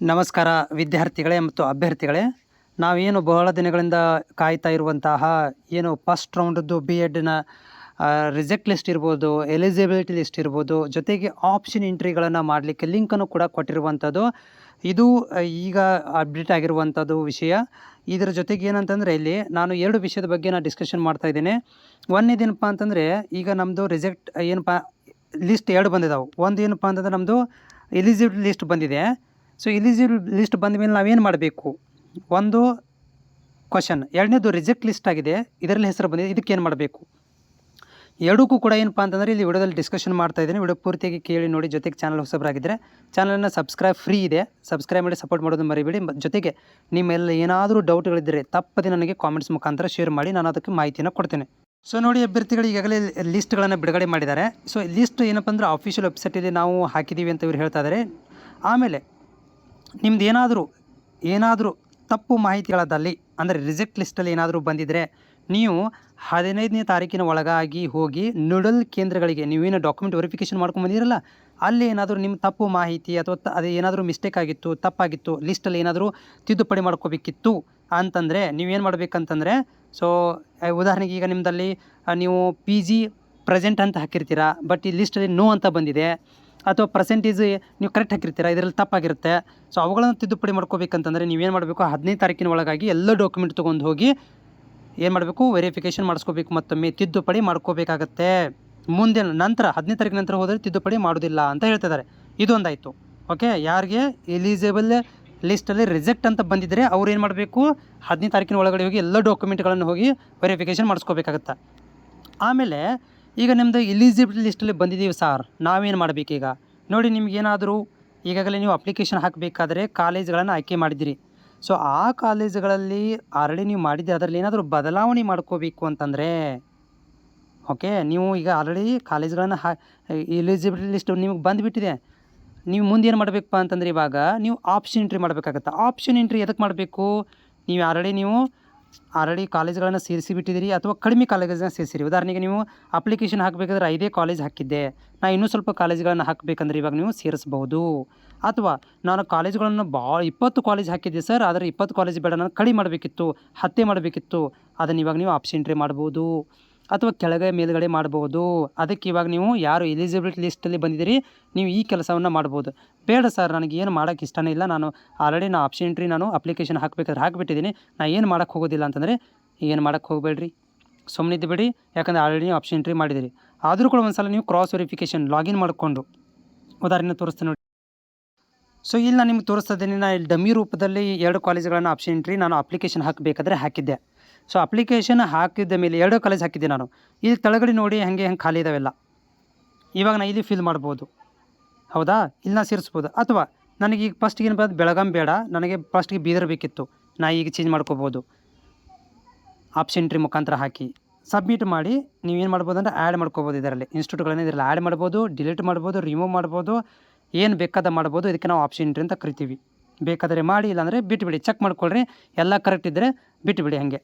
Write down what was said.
ನಮಸ್ಕಾರ ವಿದ್ಯಾರ್ಥಿಗಳೇ ಮತ್ತು ಅಭ್ಯರ್ಥಿಗಳೇ. ನಾವೇನು ಬಹಳ ದಿನಗಳಿಂದ ಕಾಯ್ತಾ ಇರುವಂತಹ ಏನು ಫಸ್ಟ್ ರೌಂಡದ್ದು ಬಿ ಎಡ್ನ ರಿಜೆಕ್ಟ್ ಲಿಸ್ಟ್ ಇರ್ಬೋದು ಎಲಿಜಿಬಿಲಿಟಿ ಲಿಸ್ಟ್ ಇರ್ಬೋದು, ಜೊತೆಗೆ ಆಪ್ಷನ್ ಎಂಟ್ರಿಗಳನ್ನು ಮಾಡಲಿಕ್ಕೆ ಲಿಂಕನ್ನು ಕೂಡ ಕೊಟ್ಟಿರುವಂಥದ್ದು. ಇದು ಈಗ ಅಪ್ಡೇಟ್ ಆಗಿರುವಂಥದ್ದು ವಿಷಯ. ಇದರ ಜೊತೆಗೆ ಏನಂತಂದರೆ ಇಲ್ಲಿ ನಾನು ಎರಡು ವಿಷಯದ ಬಗ್ಗೆ ನಾನು ಡಿಸ್ಕಷನ್ ಮಾಡ್ತಾ ಇದ್ದೇನೆ. ಒಂದೇದೇನಪ್ಪ ಅಂತಂದರೆ ಈಗ ನಮ್ಮದು ರಿಜೆಕ್ಟ್ ಏನಪ್ಪ ಲಿಸ್ಟ್ ಎರಡು ಬಂದಿದ್ದಾವೆ ಒಂದು ಏನಪ್ಪ ಅಂತಂದ್ರೆ ನಮ್ಮದು ಎಲಿಜಿಬಿಲಿಟಿ ಲಿಸ್ಟ್ ಬಂದಿದೆ. ಸೊ ಎಲಿಜಿಬಲ್ ಲಿಸ್ಟ್ ಬಂದ ಮೇಲೆ ನಾವೇನು ಮಾಡಬೇಕು? ಒಂದು ಕ್ವಶನ್ ಎರಡನೇದು ರಿಜೆಕ್ಟ್ ಲಿಸ್ಟ್ ಆಗಿದೆ. ಇದರಲ್ಲಿ ಹೆಸರು ಬಂದಿದೆ. ಇದಕ್ಕೆ ಏನು ಮಾಡಬೇಕು? ಎರಡಕ್ಕೂ ಕೂಡ ಏನಪ್ಪ ಅಂತಂದರೆ ಇಲ್ಲಿ ವಿಡಿಯೋದಲ್ಲಿ ಡಿಸ್ಕಷನ್ ಮಾಡ್ತಾ ಇದ್ದೀನಿ. ವಿಡಿಯೋ ಪೂರ್ತಿಯಾಗಿ ಕೇಳಿ ನೋಡಿ. ಜೊತೆಗೆ ಚಾನಲ್ ಹೊಸಬರಾಗಿದ್ದರೆ ಚಾನಲನ್ನು ಸಬ್ಸ್ಕ್ರೈಬ್ ಫ್ರೀ ಇದೆ. ಸಬ್ಸ್ಕ್ರೈಬ್ ಮಾಡಿ ಸಪೋರ್ಟ್ ಮಾಡೋದು ಮರಿಬೇಡಿ. ಜೊತೆಗೆ ನಿಮ್ಮೆಲ್ಲ ಏನಾದರೂ ಡೌಟ್ಗಳಿದ್ದರೆ ತಪ್ಪದೆ ನನಗೆ ಕಾಮೆಂಟ್ಸ್ ಮುಖಾಂತರ ಶೇರ್ ಮಾಡಿ. ನಾನು ಅದಕ್ಕೆ ಮಾಹಿತಿಯನ್ನು ಕೊಡ್ತೇನೆ. ಸೊ ನೋಡಿ ಅಭ್ಯರ್ಥಿಗಳು ಈಗಾಗಲೇ ಲಿಸ್ಟ್ಗಳನ್ನು ಬಿಡುಗಡೆ ಮಾಡಿದ್ದಾರೆ. ಸೊ ಲಿಸ್ಟ್ ಏನಪ್ಪ ಅಂದರೆ ಅಫಿಷಿಯಲ್ ವೆಬ್ಸೈಟಲ್ಲಿ ನಾವು ಹಾಕಿದ್ದೀವಿ ಅಂತ ಇವ್ರು ಹೇಳ್ತಾ ಇದ್ದಾರೆ ಆಮೇಲೆ ನಿಮ್ದು ಏನಾದರೂ ಏನಾದರೂ ತಪ್ಪು ಮಾಹಿತಿಗಳದಲ್ಲಿ, ಅಂದರೆ ರಿಜೆಕ್ಟ್ ಲಿಸ್ಟಲ್ಲಿ ಏನಾದರೂ ಬಂದಿದ್ದರೆ ನೀವು ಹದಿನೈದನೇ ತಾರೀಕಿನ ಒಳಗಾಗಿ ಹೋಗಿ ನುಡಲ್ ಕೇಂದ್ರಗಳಿಗೆ, ನೀವೇನು ಡಾಕ್ಯುಮೆಂಟ್ ವೆರಿಫಿಕೇಷನ್ ಮಾಡ್ಕೊಂಡು ಬಂದಿರಲ್ಲ, ಅಲ್ಲಿ ಏನಾದರೂ ನಿಮ್ಮ ತಪ್ಪು ಮಾಹಿತಿ ಅಥವಾ ಅದು ಏನಾದರೂ ಮಿಸ್ಟೇಕ್ ಆಗಿತ್ತು, ತಪ್ಪಾಗಿತ್ತು ಲಿಸ್ಟಲ್ಲಿ ಏನಾದರೂ ತಿದ್ದುಪಡಿ ಮಾಡ್ಕೋಬೇಕಿತ್ತು ಅಂತಂದರೆ ನೀವೇನು ಮಾಡಬೇಕಂತಂದರೆ ಸೊ ಉದಾಹರಣೆಗೆ ಈಗ ನಿಮ್ಮದಲ್ಲಿ ನೀವು ಪಿ ಜಿ ಪ್ರೆಸೆಂಟ್ ಅಂತ ಹಾಕಿರ್ತೀರಾ ಬಟ್ ಈ ಲಿಸ್ಟಲ್ಲಿ ನೋ ಅಂತ ಬಂದಿದೆ ಅಥವಾ ಪರ್ಸೆಂಟೇಜ್ ನೀವು ಕರೆಕ್ಟ್ ಹಾಕಿರ್ತೀರಾ? ಇದರಲ್ಲಿ ತಪ್ಪಾಗಿರುತ್ತೆ. ಸೊ ಅವುಗಳನ್ನು ತಿದ್ದುಪಡಿ ಮಾಡ್ಕೋಬೇಕಂತಂದರೆ ನೀವೇನು ಮಾಡಬೇಕು? ಹದಿನೈದು ತಾರೀಕಿನ ಒಳಗಾಗಿ ಎಲ್ಲ ಡಾಕ್ಯುಮೆಂಟ್ ತೊಗೊಂಡು ಹೋಗಿ ಏನು ಮಾಡಬೇಕು? ವೆರಿಫಿಕೇಷನ್ ಮಾಡಿಸ್ಕೋಬೇಕು ಮತ್ತೊಮ್ಮೆ. ತಿದ್ದುಪಡಿ ಮಾಡ್ಕೋಬೇಕಾಗತ್ತೆ. ಮುಂದೆ ನಂತರ, ಹದಿನೈದು ತಾರೀಕು ನಂತರ ಹೋದರೆ ತಿದ್ದುಪಡಿ ಮಾಡೋದಿಲ್ಲ ಅಂತ ಹೇಳ್ತಿದ್ದಾರೆ. ಇದೊಂದಾಯಿತು. ಓಕೆ ಯಾರಿಗೆ ಎಲಿಜಿಬಲ್ ಲಿಸ್ಟಲ್ಲಿ ರಿಜೆಕ್ಟ್ ಅಂತ ಬಂದಿದ್ದರೆ ಅವ್ರು ಏನು ಮಾಡಬೇಕು? ಹದಿನೈದು ತಾರೀಕಿನ ಒಳಗಡೆ ಹೋಗಿ ಎಲ್ಲ ಡಾಕ್ಯುಮೆಂಟ್ಗಳನ್ನು ಹೋಗಿ ವೆರಿಫಿಕೇಷನ್ ಮಾಡಿಸ್ಕೋಬೇಕಾಗತ್ತೆ. ಆಮೇಲೆ ಈಗ ನಿಮ್ಮದು ಎಲಿಜಿಬಲ್ ಲಿಸ್ಟಲ್ಲಿ ಬಂದಿದ್ದೀವಿ ಸರ್ ನಾವೇನು ಮಾಡಬೇಕೀಗ ನೋಡಿ ನಿಮಗೇನಾದರೂ ಈಗಾಗಲೇ ನೀವು ಅಪ್ಲಿಕೇಶನ್ ಹಾಕಬೇಕಾದ್ರೆ ಕಾಲೇಜ್ಗಳನ್ನು ಆಯ್ಕೆ ಮಾಡಿದ್ದೀರಿ. ಸೊ ಆ ಕಾಲೇಜುಗಳಲ್ಲಿ ಆಲ್ರೆಡಿ ನೀವು ಮಾಡಿದ್ದೀರಿ ಅದರಲ್ಲಿ ಏನಾದರೂ ಬದಲಾವಣೆ ಮಾಡ್ಕೋಬೇಕು ಅಂತಂದರೆ ಓಕೆ ನೀವು ಈಗ ಆಲ್ರೆಡಿ ಕಾಲೇಜ್ಗಳನ್ನು ಹಾ ಎಲಿಜಿಬಿಲಿಟಿ ಲಿಸ್ಟ್ ನಿಮಗೆ ಬಂದುಬಿಟ್ಟಿದೆ. ನೀವು ಮುಂದೆ ಏನು ಮಾಡಬೇಕಪ್ಪ ಅಂತಂದ್ರೆ ಇವಾಗ ನೀವು ಆಪ್ಷನ್ ಎಂಟ್ರಿ ಮಾಡಬೇಕಾಗತ್ತೆ. ಆಪ್ಷನ್ ಎಂಟ್ರಿ ಎದಕ್ಕೆ ಮಾಡಬೇಕು? ನೀವು ಆಲ್ರೆಡಿ ನೀವು ಆಲ್ರೆಡಿ ಕಾಲೇಜ್ಗಳನ್ನು ಸೇರಿಸಿ ಬಿಟ್ಟಿದ್ದೀರಿ ಅಥವಾ ಕಡಿಮೆ ಕಾಲೇಜನ್ನ ಸೇರಿಸಿರಿ? ಉದಾಹರಣೆಗೆ ನೀವು ಅಪ್ಲಿಕೇಶನ್ ಹಾಕಬೇಕಾದ್ರೆ ಐದೇ ಕಾಲೇಜ್ ಹಾಕಿದ್ದೆ. ನಾ ಇನ್ನೂ ಸ್ವಲ್ಪ ಕಾಲೇಜ್ಗಳನ್ನು ಹಾಕಬೇಕಂದ್ರೆ ಇವಾಗ ನೀವು ಸೇರಿಸ್ಬೋದು ಅಥವಾ ನಾನು ಕಾಲೇಜ್ಗಳನ್ನು ಭಾಳ ಇಪ್ಪತ್ತು ಕಾಲೇಜ್ ಹಾಕಿದ್ದೆ ಸರ್, ಆದರೆ ಇಪ್ಪತ್ತು ಕಾಲೇಜ್ ಬೇಡ, ನಾನು ಕಡಿಮೆ ಮಾಡಬೇಕಿತ್ತು, ಹತ್ತೆ ಮಾಡಬೇಕಿತ್ತು. ಅದನ್ನು ಇವಾಗ ನೀವು ಆಪ್ಷನ್ ಎಂಟ್ರಿ ಮಾಡ್ಬೋದು. ಅಥವಾ ಕೆಳಗೆ ಮೇಲುಗಡೆ ಮಾಡ್ಬೋದು. ಅದಕ್ಕೆ ಇವಾಗ ನೀವು ಯಾರು ಎಲಿಜಿಬಿಲಿಟಿ ಲಿಸ್ಟಲ್ಲಿ ಬಂದಿದ್ದೀರಿ, ನೀವು ಈ ಕೆಲಸವನ್ನು ಮಾಡ್ಬೋದು. ಬೇಡ ಸರ್ ನನಗೆ ಏನು ಮಾಡೋಕ್ಕೆ ಇಷ್ಟನೇ ಇಲ್ಲ. ನಾನು ಆಲ್ರೆಡಿ ನಾ ಆಪ್ಷನ್ ಎಂಟ್ರಿ ನಾನು ಅಪ್ಲಿಕೇಶನ್ ಹಾಕಬೇಕಾದ್ರೆ ಹಾಕಿಬಿಟ್ಟಿದ್ದೀನಿ. ನಾನು ಏನು ಮಾಡೋಕ್ಕೆ ಹೋಗೋದಿಲ್ಲ ಅಂತಂದರೆ ಏನು ಮಾಡೋಕ್ಕೆ ಹೋಗಬೇಡ್ರಿ. ಸುಮ್ಮನಿದ್ದು ಬಿಡಿ. ಯಾಕಂದರೆ ಆಲ್ರೆಡಿ ನೀವು ಆಪ್ಷನ್ ಎಂಟ್ರಿ ಮಾಡಿದ್ದೀರಿ. ಆದರೂ ಕೂಡ ಒಂದು ಸಲ ನೀವು ಕ್ರಾಸ್ ವೆರಿಫಿಕೇಷನ್ ಲಾಗಿನ್ ಮಾಡಿಕೊಂಡು. ಉದಾಹರಣೆ ತೋರಿಸ್ತೀನಿ ನೋಡಿ. ಸೊ ಇಲ್ಲಿ ನಾನು ನಿಮ್ಗೆ ತೋರಿಸ್ತಾ ಇದ್ದೀನಿ ನಾನು ಇಲ್ಲಿ ಡಮ್ಮಿ ರೂಪದಲ್ಲಿ ಎರಡು ಕಾಲೇಜ್ಗಳನ್ನು ಆಪ್ಷನ್ ಎಂಟ್ರಿ ನಾನು ಅಪ್ಲಿಕೇಶನ್ ಹಾಕಬೇಕಾದ್ರೆ ಹಾಕಿದ್ದೆ. ಸೊ ಅಪ್ಲಿಕೇಶನ್ ಹಾಕಿದ್ದ ಮೇಲೆ ಎರಡು ಕಾಲೇಜ್ ಹಾಕಿದ್ದೆ ನಾನು. ಇಲ್ಲಿ ಕೆಳಗಡೆ ನೋಡಿ ಹಾಗೆ ಹೆಂಗೆ ಖಾಲಿ ಇದಾವೆಲ್ಲ. ಇವಾಗ ನಾನು ಇಲ್ಲಿ ಫಿಲ್ ಮಾಡ್ಬೋದು. ಹೌದಾ? ಇಲ್ಲಿ ನಾನು ಸೇರಿಸ್ಬೋದು. ಅಥವಾ ನನಗೆ ಈಗ ಫಸ್ಟಿಗೆ ಏನು ಬರೋದು ಬೆಳಗಾಂ ಬೇಡ, ನನಗೆ ಫಸ್ಟಿಗೆ ಬೀದರ್ ಬೇಕಿತ್ತು. ನಾ ಈಗ ಚೇಂಜ್ ಮಾಡ್ಕೋಬೋದು. ಆಪ್ಷನ್ ಎಂಟ್ರಿ ಮುಖಾಂತರ ಹಾಕಿ. ಸಬ್ಮಿಟ್ ಮಾಡಿ, ನೀವೇನು ಮಾಡ್ಬೋದು ಅಂದರೆ ಆ್ಯಡ್ ಮಾಡ್ಕೋಬೋದು ಇದರಲ್ಲಿ. ಇನ್ಸ್ಟಿಟ್ಯೂಟ್ಗಳನ್ನು ಇದರಲ್ಲಿ ಆ್ಯಡ್ ಮಾಡ್ಬೋದು ಡಿಲೀಟ್ ಮಾಡ್ಬೋದು ರಿಮೂವ್ ಮಾಡ್ಬೋದು. ಏನು ಬೇಕಾದ ಮಾಡ್ಬೋದು, ಇದಕ್ಕೆ ನಾವು ಆಪ್ಷನ್ ಎಂಟ್ರಿ ಅಂತ ಕರಿತೀವಿ. ಬೇಕಾದರೆ ಮಾಡಿ, ಇಲ್ಲಾಂದರೆ ಬಿಟ್ಟುಬಿಡಿ ಚೆಕ್ ಮಾಡ್ಕೊಳ್ರಿ. ಎಲ್ಲ ಕರೆಕ್ಟ್ ಇದ್ದರೆ ಬಿಟ್ಟುಬಿಡಿ ಹಾಗೆ.